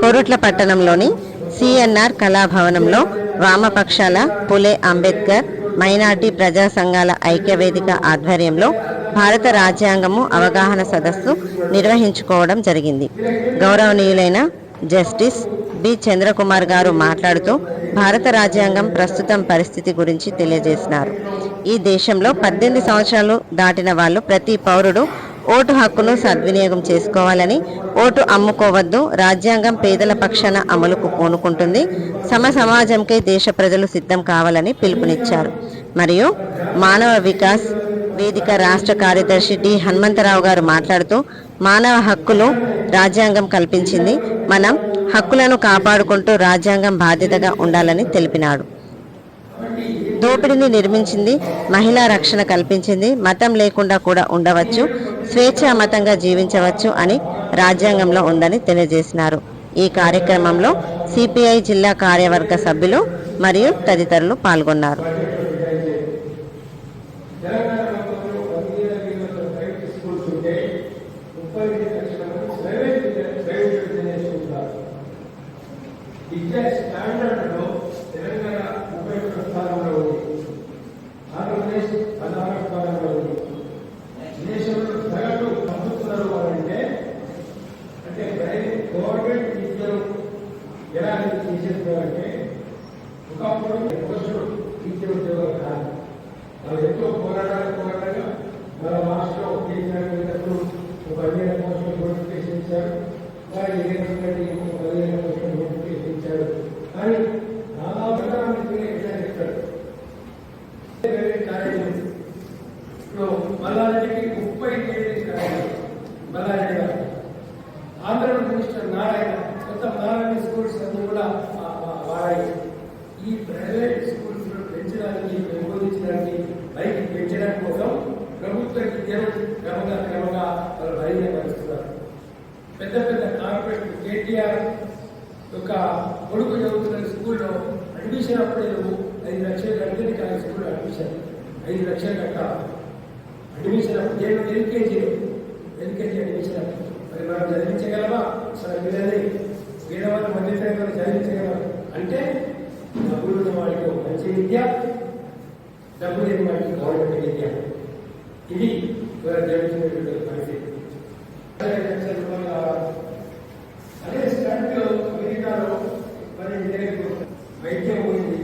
కోరుట్ల పట్టణంలోని CNR కళాభవనంలో వామపక్షాల Phule Ambedkar minority ప్రజా సంఘాల ఐక్యవేదిక ఆధ్వర్యంలో భారత రాజ్యాంగము అవగాహన సదస్సు నిర్వహించుకోవడం జరిగింది. గౌరవనీయులైన జస్టిస్ బి చంద్రకుమార్ గారు మాట్లాడుతూ భారత రాజ్యాంగం ప్రస్తుతం పరిస్థితి గురించి తెలియజేసినారు. ఈ దేశంలో పద్దెనిమిది సంవత్సరాలు దాటిన వాళ్ళు ప్రతి పౌరుడు ఓటు హక్కును సద్వినియోగం చేసుకోవాలని ఓటు అమ్ముకోవద్దు రాజ్యాంగం పేదల పక్షాన అమలుకు పూనుకుంటుంది సమ సమాజంకై దేశ ప్రజలు సిద్ధం కావాలని పిలుపునిచ్చారు. మరియు మానవ వికాస్ వేదిక రాష్ట్ర కార్యదర్శి డి. హనుమంతరావు గారు మాట్లాడుతూ మానవ హక్కులు రాజ్యాంగం కల్పించింది. మనం హక్కులను కాపాడుకుంటూ రాజ్యాంగం బాధ్యతగా ఉండాలని తెలిపినాడు. దోపిడిని నిర్మించింది మహిళా రక్షణ కల్పించింది. మతం లేకుండా కూడా ఉండవచ్చు స్వేచ్ఛా మతంగా జీవించవచ్చు అని రాజ్యాంగంలో ఉందని తెలియజేసినారు. ఈ కార్యక్రమంలో సిపిఐ జిల్లా కార్యవర్గ సభ్యులు మరియు తదితరులు పాల్గొన్నారు. लिए ఇది జరుగుతున్నటువంటి పరిస్థితి అదే లక్షల స్టంట్ అమెరికాలో మరి ఇండియాకు వైద్యం పోయింది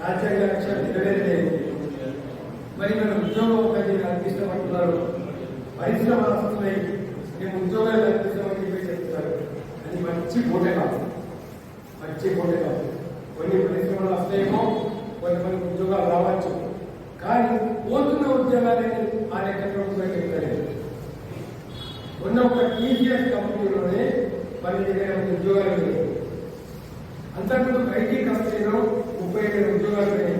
రాజ్యాంగ లక్ష్యాలు నెరవేరలేదు మరి మన ఉద్యోగం ఒకటి కల్పిస్తామంటున్నారు పరిశ్రమ వస్తున్నాయి మేము ఉద్యోగాలు కల్పిస్తామని చెప్పి చెప్తున్నారు అది మంచి మూట కాదు మంచి మూట కాదు కొన్ని పరిశ్రమలు వస్తాయేమో కొన్ని కొన్ని ఉద్యోగాలు రావచ్చు కానీ పోతున్న ఉద్యోగాలని ఆ లెక్క ప్రభుత్వం చెప్తలేదు ఉన్న ఒక టీసీఎస్ కంపెనీలోనే పన్నెండు వేల ఉద్యోగాలు ఉన్నాయి అంతకుముందు ఒక ఐటీ కంపెనీలో ముప్పై వేల ఉద్యోగాలు ఉన్నాయి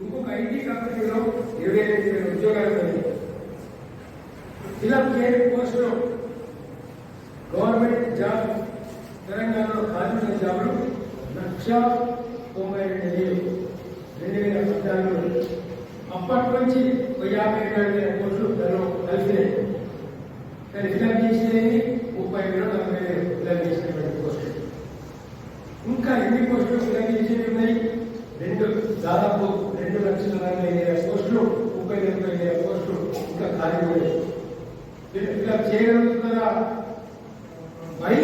ఇంకొక ఐటీ కంపెనీలో ఇరవై ఐదు వేల ఉద్యోగాలు ఉన్నాయి ఫిలప్ చేయని పోస్టులు గవర్నమెంట్ జాబ్ తెలంగాణలో కార్మిక జాబులు లక్ష తొంభై రెండు వేలు రెండు వేల పద్నాలుగు అప్పటి నుంచి ఒక యాభై ఏడు కోట్లు ధరలు కలిసినాయి కానీ ఫిలప్ చేసినవి ముప్పై వేలు నలభై వేలు ఫిలప్ చేసినటువంటి పోస్టులు ఇంకా ఎన్ని పోస్టులు ఫిలప్ చేసేవి ఉన్నాయి? రెండు దాదాపు రెండు లక్షల నలభై వేల పోస్టులు ముప్పై నలభై వేల పోస్టులు ఇంకా ఖాళీ ఉన్నాయి. ఫిలప్ చేయగలుగుతున్నారా మరీ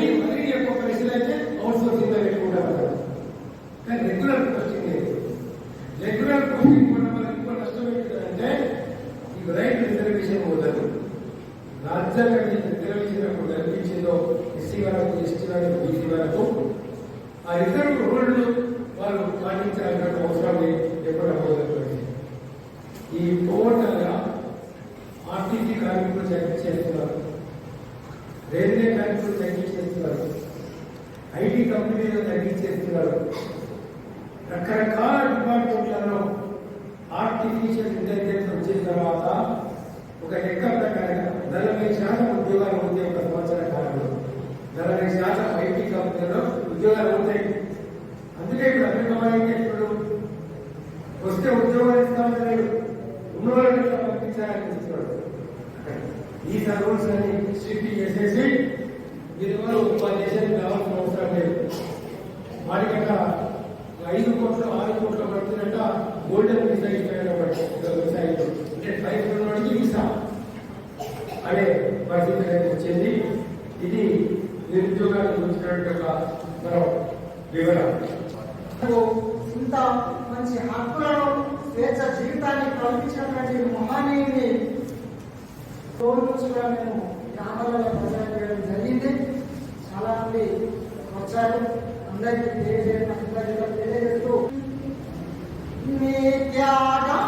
ఐటీ కంపెనీలు తగ్గి చేస్తున్నారు. రకరకాల డిపార్ట్మెంట్లలో ఆర్టిఫిషియల్ ఇంటెలిజెన్స్ వచ్చిన తర్వాత ఒక లెక్క ప్రకారం నలభై శాతం ఉద్యోగాలు ఉంటే ఒక సంవత్సర కాలంలో. నలభై శాతం ఐటీ కంపెనీలో ఉద్యోగాలు ఉంటాయి. అందుకే ఇప్పుడు అభిమానించేటప్పుడు వస్తే ఉద్యోగాలు ఇస్తామని లేదు. ఉన్నవాళ్ళు పంపించాలని చూస్తున్నాడు ఈ సర్వస్ అని స్వీపింగ్ చేసేసి దీనివల్ల ఉపాధి కావాల్సిన అవసరం లేదు. వాడికట ఐదు కోట్లు ఆరు కోట్ల పడుతుందంట గోల్డెన్ వీసా ఇచ్చాడు వీసా అంటే ఫైవ్ అనే వచ్చింది. ఇది నిరుద్యోగాన్ని గురించినటువంటి ఒక మనం వివరం ఇంత మంచి హక్కులను స్వేచ్ఛ జీవితాన్ని కల్పించినటువంటి మహానీయుని గౌరవించడం మేము గ్రామాలలో ప్రచారం చేయడం జరిగింది. చాలా మంది వచ్చారు. అందరికీ తెలియజేయడం తెలియజేస్తూ త్యాగం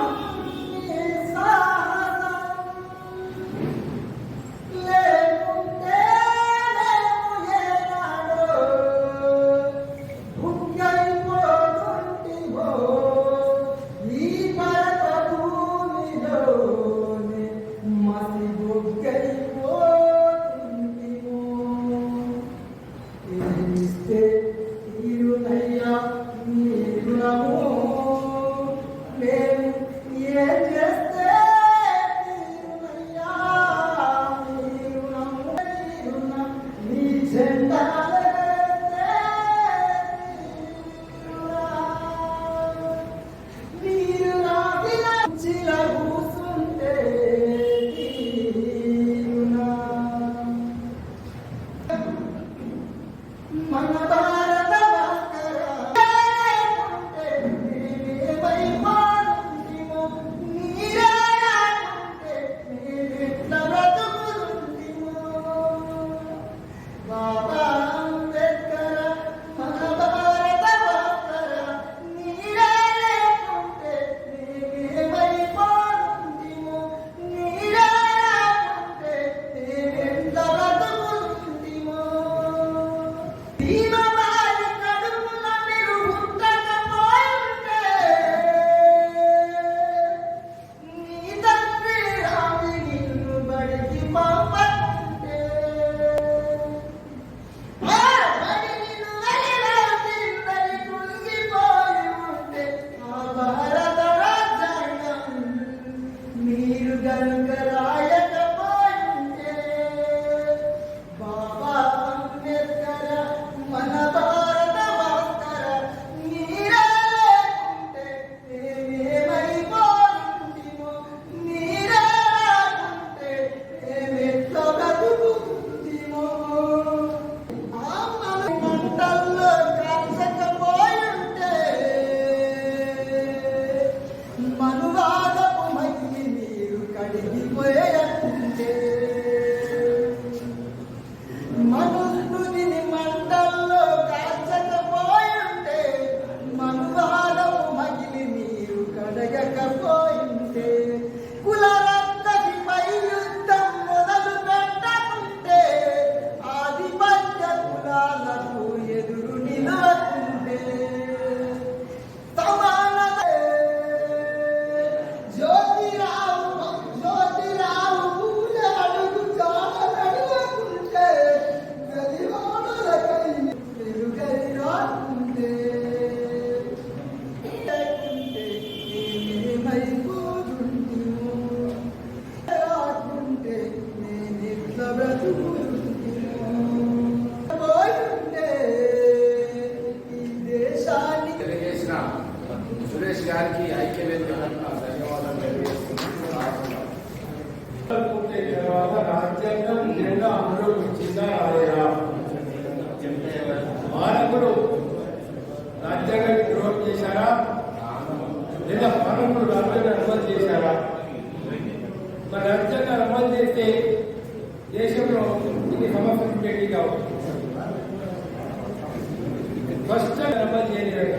రాజ్యాంగాలు అమలు చేస్తే దేశంలో ఇది సమస్య పెట్టి కావు. ఫస్ట్ అమలు చేయలేదు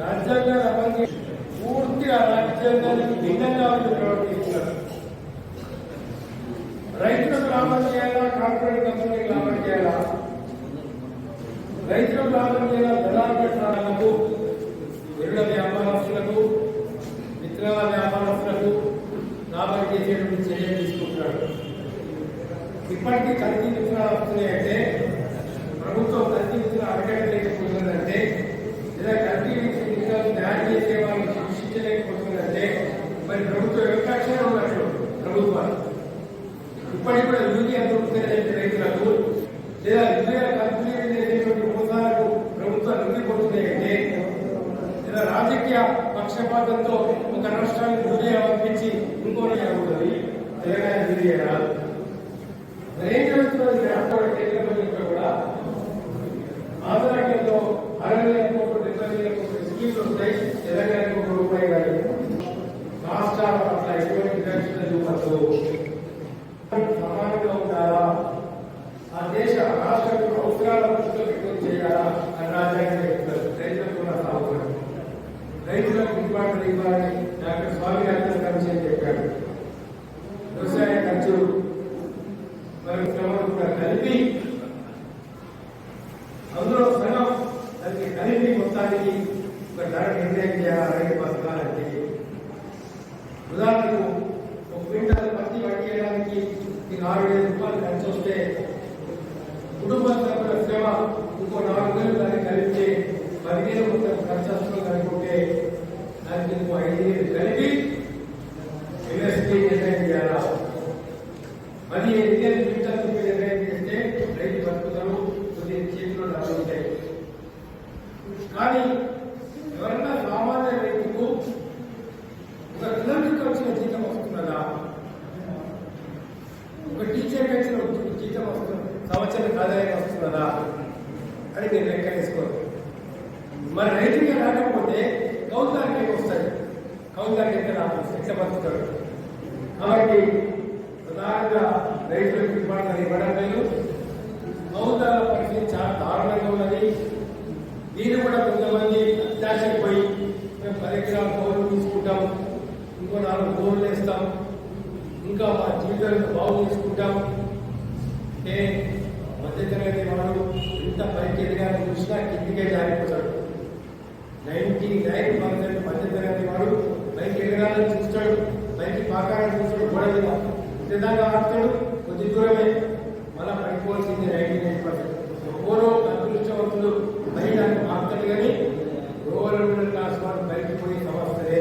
రాజ్యాంగాలు అమలు చేసి పూర్తిగా రాజ్యాంగానికి భిన్నంగా ఉంది ప్రవర్తిస్తున్నారు. రైతులకు లాభం చేయాలా కార్పొరేట్ కంపెనీలకు లాభం చేయాలా? రైతులకు లాభం చేయాలా దళాలు పెట్టాలకు ఎరుల వ్యాపారస్తులకు విత్తనాల ఇప్పటికీ కలిగి వస్తున్నాయి అంటే ప్రభుత్వం కలిగి విత్తనాలు అడగలేకపోతుందంటే లేదా కలిగి విత్తనాలు న్యాయం చేసే వాళ్ళని శిక్షించలేకపోతుందంటే మరి ప్రభుత్వం యొక్క ఉన్నట్లు? ప్రభుత్వాలు. ఇప్పటికి కూడా యూరియా దొరుకుతున్నటువంటి రైతులకు లేదా యూరియా కంపెనీ హోదాలకు ప్రభుత్వాలు ప్రభుత్వాలు ఉండిపోతున్నాయంటే లేదా రాజకీయ పక్షపాతంతో ఒక రాష్ట్రానికి యూరియా పంపించి ఇంకో ఉండదు తెలంగాణ యూరియా గ్రహించవలసినది గ్రహణాలు కేంద్రంలో కూడా ఆంధ్రాలో అరవై ఇంకొకటి డెబ్బై ఇంకొకటి స్కీమ్స్ రాష్ట్రాల పట్ల ఎటువంటి విధంగా ఇంకా మా జీవితాలను బాగు చేసుకుంటాం. అంటే మధ్యతరగతి వాడు ఇంత పైకి ఎదిగాలని చూసినా కిందికే జారిపోతాడు. నైన్టీ నైన్ పర్సెంట్ మధ్యతరగతి వాడు పైకి ఎదగాలని చూస్తాడు పైకి పాకాలని చూస్తాడు కూడా మీద. ఆడతాడు కొద్ది దూరమే. మళ్ళీ పడిపోవాల్సింది నైన్టీ నైన్ పర్సెంట్. ఎవరో అదృష్టవంతులు బయట ఆడతాడు కానీ ఓవర్ క్లాస్ వాడు బయటకు పోయే సమస్యలే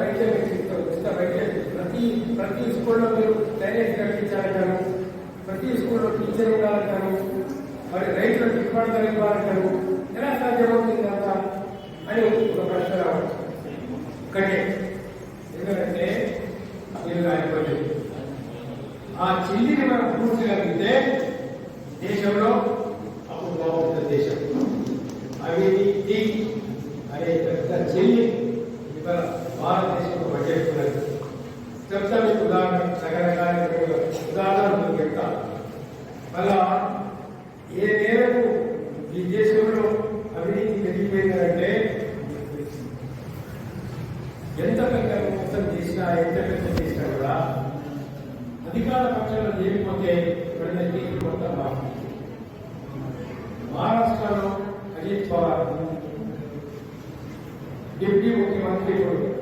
ವೈದ್ಯಬೇಕು ಉಚಿತ ವೈದ್ಯ ప్రతి ప్రతి స్కూల్లో మీరు డైరెక్ట్ కట్టించాలంటారు ప్రతి స్కూల్లో టీచర్ ఉండాలంటారు మరి రైతులకు ఇబ్బందులు ఇవ్వాలంటారు ఎలా సాధ్యమవుతుంది అంత అని ఒక ప్రశ్న రావడం ఒకటే people.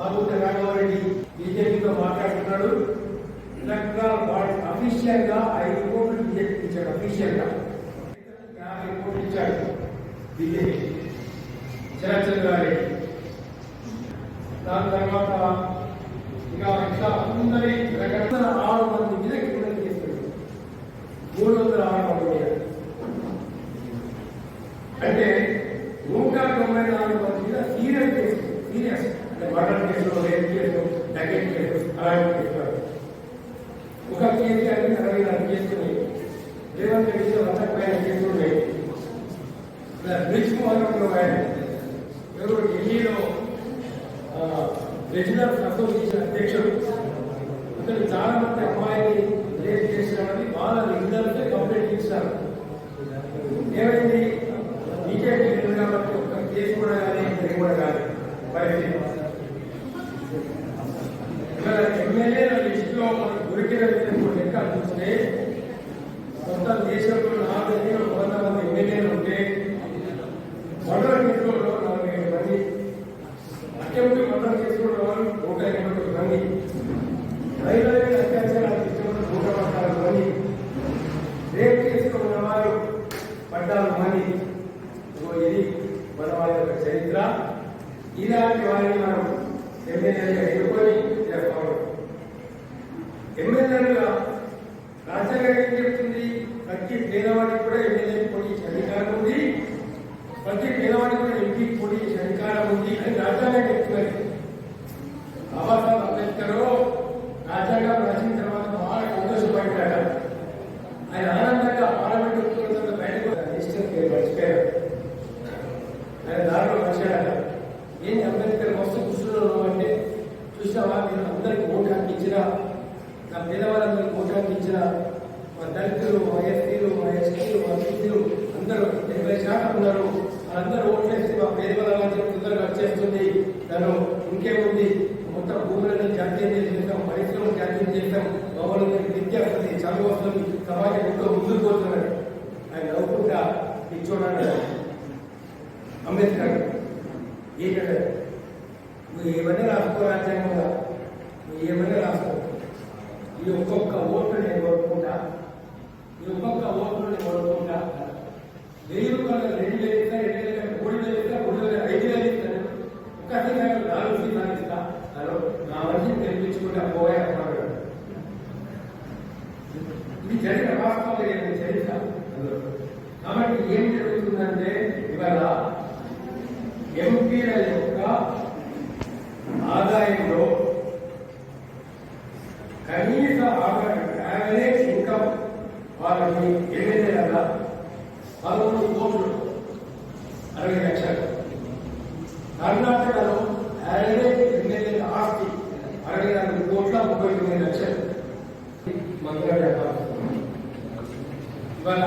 బాబుట రాఘవరెడ్డి బీజేపీతో మాట్లాడుతున్నాడు. అఫీషియల్గా ఐదు కోట్లు బీజేపీకి ఇచ్చాడు అఫీషియల్గా యాభై కోట్లు ఇచ్చాడు బీజేపీ. చంద్రారెడ్డి దాని తర్వాత ఇక ఇట్లా అందరి రకరకాల ఆరు మంది మీద ఎక్కడ చేస్తాడు మూడు వందల ఆరు మంది. అంటే is one of my activities. The bridge model provide. ಇವರು ಡೆಲ್ಲಿಯ ರೆಜಿನಲ್ ಅಸೋಸಿಯೇಷನ್ ಅಧ್ಯಕ್ಷರು మనిషి తెప్పించుకునే పోయే అన్నాడు ఇది జరిగిన వాస్తవంలో కాబట్టి ఏం జరుగుతుందంటే ఇవాళ ఎంపీల యొక్క ఆదాయంలో కనీస యావరేజ్ ఇన్కమ్ వాళ్ళకి ఏదైతే కదా పదమూడు కోట్లు అరవై లక్షలు. కర్ణాటకలో యావరేజ్ తప్పకుండా మందుగా చెప్పాలి ఇవాళ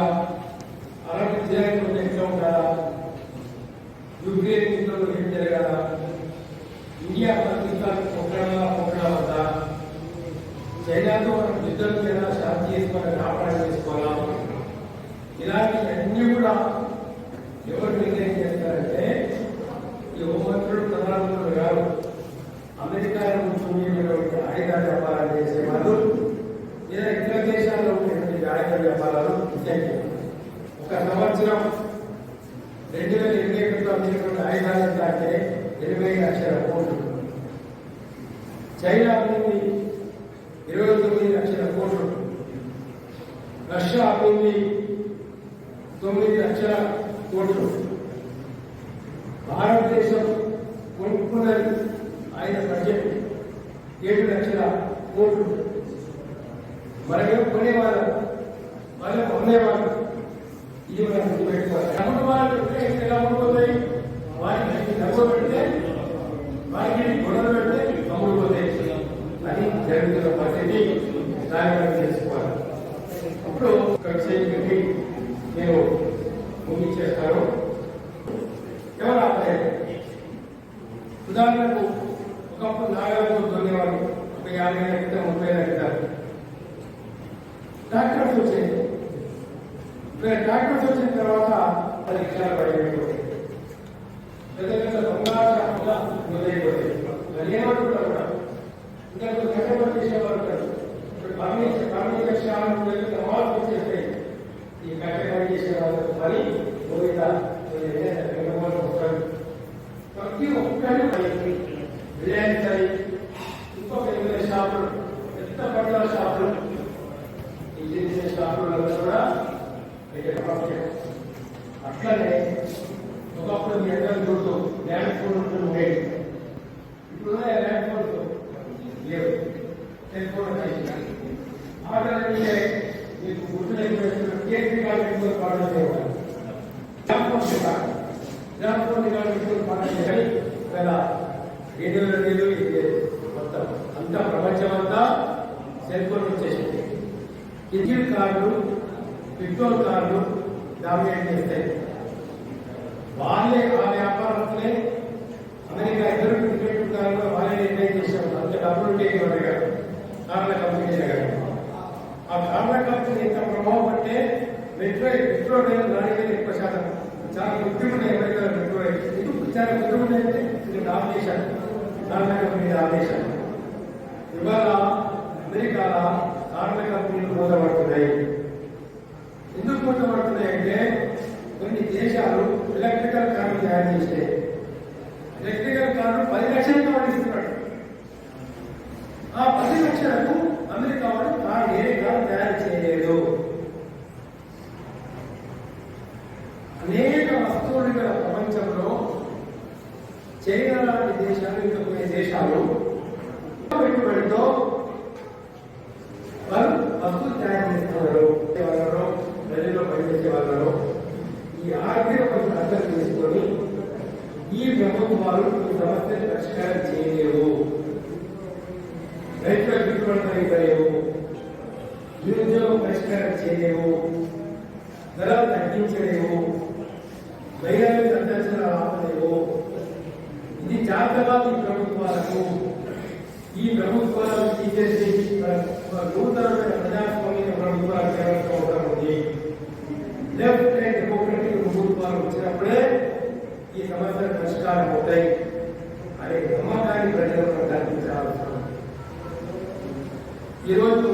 నేను ముగించేస్తాను ఎవరు ఆపలేదు ఉదాహరణకు ఒకప్పుడు నాగరాజు దొరికేవాడు ఒక యాభై ఏళ్ళ క్రితం ముప్పై ఏళ్ళ క్రితం డాక్టర్స్ వచ్చాయి ఇక్కడ డాక్టర్స్ వచ్చిన తర్వాత పది కదా రేడియో మొత్తం అంతా ప్రపంచం అంతా సెల్ ఫోన్ వచ్చేసింది విద్యుత్ కార్డు పెట్రోల్ కార్డు డామినేట్ చేస్తాయి వాళ్ళే ఆ వ్యాపారస్తులే అమెరికా ఇద్దరు క్రికెట్ కార్డు వాళ్ళే నిర్ణయం చేశారు అంత డబ్బులు ఉంటే అడిగారు కార్ల కంపెనీ అడిగారు ఆ కార్ల కంపెనీ ఇంత ప్రభావం అంటే మెట్రో మెట్రో రైలు రాణిగా ఎక్కువ శాతం చాలా ముఖ్యమైన అమెరికా మెట్రో రైలు. ఇది చాలా ముఖ్యమైన అంటే ఇది ఆపేశారు కార్ల కంపెనీ ఆపేశారు ఇవాళ అమెరికాల కార్ల కంపెనీలు మూతపడుతున్నాయి ఎందుకు మూతపడుతున్నాయి అంటే కొన్ని దేశాలు ఎలక్ట్రికల్ కార్లు తయారు చేస్తాయి ఎలక్ట్రికల్ కార్లు పది లక్షలకు పండిస్తున్నాడు ఆ పది లక్షలకు అమెరికా వాడు కారు ఏ తయారు చేయలేదు. అనేక వస్తువులు ప్రపంచంలో చైనా లాంటి దేశాలు ఇంకా కొన్ని దేశాలు నష్టాలు పోతాయి అనే నమ్మకాన్ని ప్రజలకు కల్పించాల్సిన ఈరోజు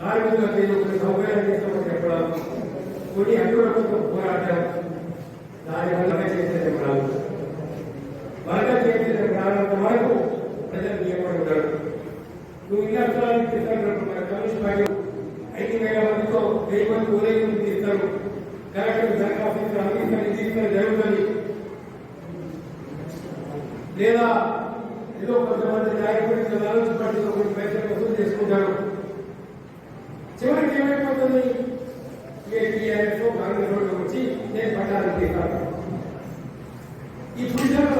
కార్మికుల పేరు ఒక సౌకర్యాలు చేస్తామని చెప్పడం కొన్ని అడ్డులకు పోరాటం దాని వల్ల చేసే చెప్పడం వర్గ చేసే ప్రారంభం వరకు ప్రజలు నియమం ఉంటారు నువ్వు ఇళ్ల స్థలానికి తీసుకున్నప్పుడు మన కమ్యూనిస్ట్ పార్టీ ఐదు వేల మందితో వెయ్యి మంది ఒరే మంది తీస్తారు కలెక్టర్ దరఖాస్తు ఇస్తారు అందిస్తారు తీసుకోవడం జరుగుతుంది లేదా ఏదో కొంతమంది నాయకుడి ఆలోచన పట్టిన కొన్ని పైసలు వసూలు చేసుకుంటారు చివరికి ఏమైపోతుంది? టీఆర్ఎస్ కాంగ్రెస్ వచ్చి నేను పట్టాలని తీస్తాను ఈ పురుషులు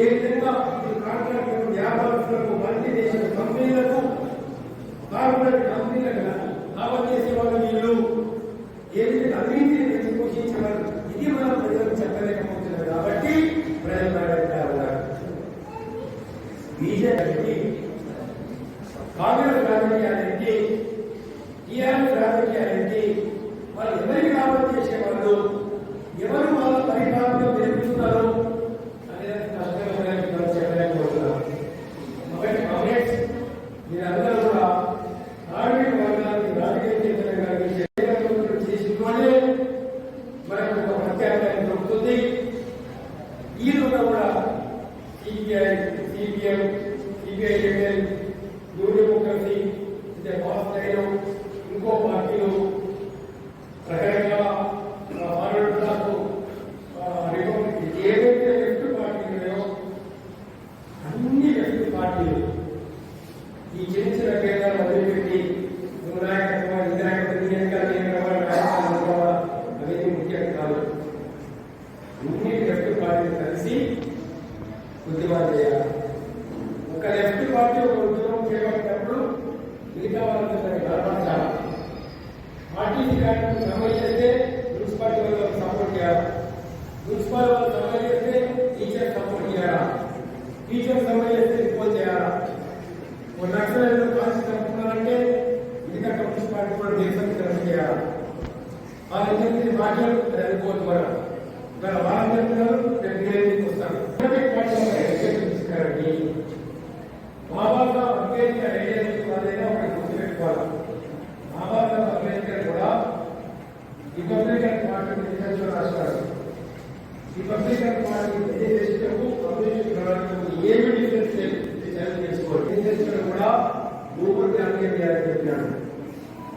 ఏ విధంగా ఈ కాంట్రాక్టులకు వ్యాపారస్తులకు మల్టీనేషనల్ కంపెనీలకు కార్పొరేట్ కంపెనీలకు లాభం చేసేవాళ్ళు వీళ్ళు. ఏ విధంగా అవినీతిని పోషించేవారు ఇది మనం ప్రజలకు చెప్పలేకపోతున్నారు కాబట్టి ప్రజలు అడగారు బీజేపీ కాంగ్రెస్ రాజకీయాలేంటి టీఆర్ఎస్ రాజకీయాలేంటి వాళ్ళు ఎవరికి లాభం చేసేవాళ్ళు?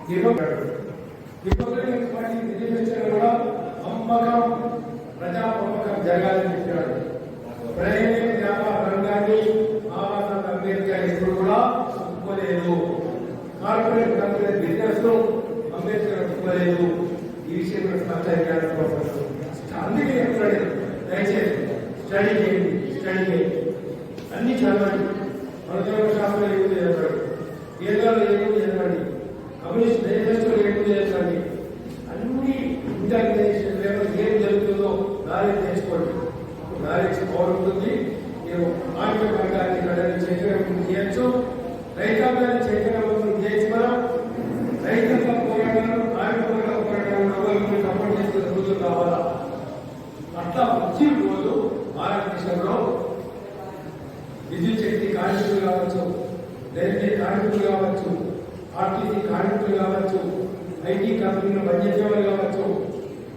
give a మానవ వర్గాన్ని ప్రజలు చైతన్యవంతం చేయొచ్చు రైతాంగాన్ని చైతన్యవంతం చేయొచ్చు మనం రైతుల పోరాటాలను కార్మిక వర్గ పోరాటాలను ఎవరికి సపోర్ట్ చేసే రోజులు కావాలా అట్లా వచ్చి రోజు భారతదేశంలో విద్యుత్ శక్తి కార్మికులు కావచ్చు రైల్వే కార్మికులు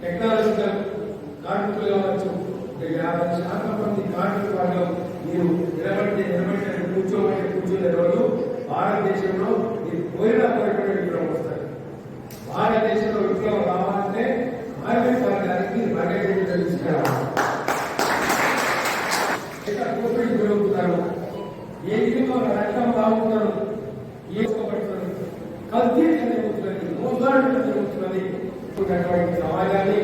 టెక్నాలజికల్ కార్మికులు కావచ్చు యాభై శాతం మంది కార్మిక వర్గం మీరు కూర్చునే రోజు భారతదేశంలో మీరు కోరిన కోరికలు భారతదేశంలో విప్లవం రావాలంటే మార్కెట్ వర్గానికి మార్కెట్ తీసుకురావాలి కూర్చొని జరుగుతున్నారు ఏ విధంగా కల్తీ జరుగుతున్నది మోసాలు జరుగుతున్నది సమాజాన్ని